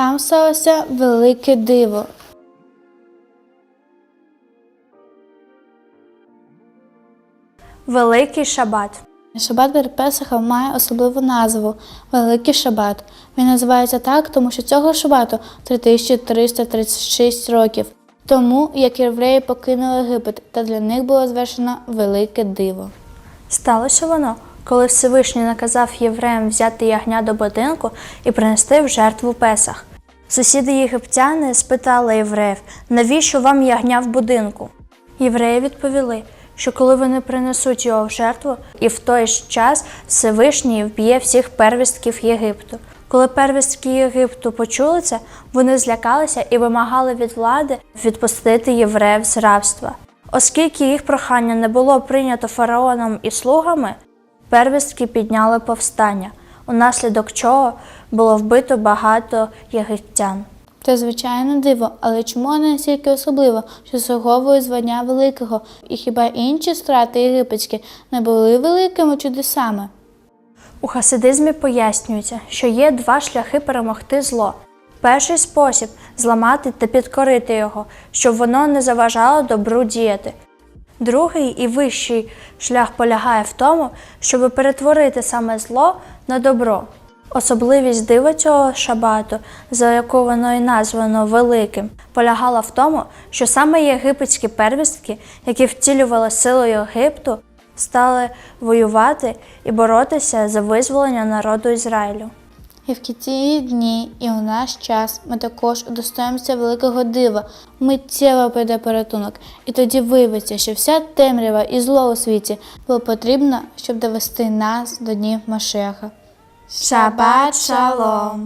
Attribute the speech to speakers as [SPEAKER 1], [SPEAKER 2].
[SPEAKER 1] Там сталося велике диво.
[SPEAKER 2] Великий шабат.
[SPEAKER 1] Шабат перед Песахом має особливу назву Великий Шабат. Він називається так, тому що цього шабату 3336 років. Тому як євреї покинули Єгипет, та для них було звершено велике диво.
[SPEAKER 2] Сталося воно, коли Всевишній наказав євреям взяти ягня до будинку і принести в жертву Песах. Сусіди єгиптяни спитали євреїв, навіщо вам ягня в будинку? Євреї відповіли, що коли вони принесуть його в жертву, і в той ж час Всевишній вб'є всіх первістків Єгипту. Коли первістки Єгипту почули це, вони злякалися і вимагали від влади відпустити євреїв з рабства. Оскільки їх прохання не було прийнято фараоном і слугами, первістки підняли повстання, унаслідок чого було вбито багато єгиптян.
[SPEAKER 1] Це звичайно диво, але чому воно настільки особливо, що заслуговує звання великого, і хіба інші страти єгипетські не були великими чудесами?
[SPEAKER 2] У хасидизмі пояснюється, що є два шляхи перемогти зло. Перший спосіб зламати та підкорити його, щоб воно не заважало добру діяти. Другий і вищий шлях полягає в тому, щоб перетворити саме зло на добро. Особливість дива цього шабату, за яку воно і названо великим, полягала в тому, що саме єгипетські первістки, які втілювали силу Єгипту, стали воювати і боротися за визволення народу Ізраїлю.
[SPEAKER 1] І в кінці дні, і у наш час ми також удостоїмося великого дива, миттєво прийде порятунок, і тоді виявиться, що вся темрява і зло у світі було потрібно, щоб довести нас до днів Машеха. Шабат шалом!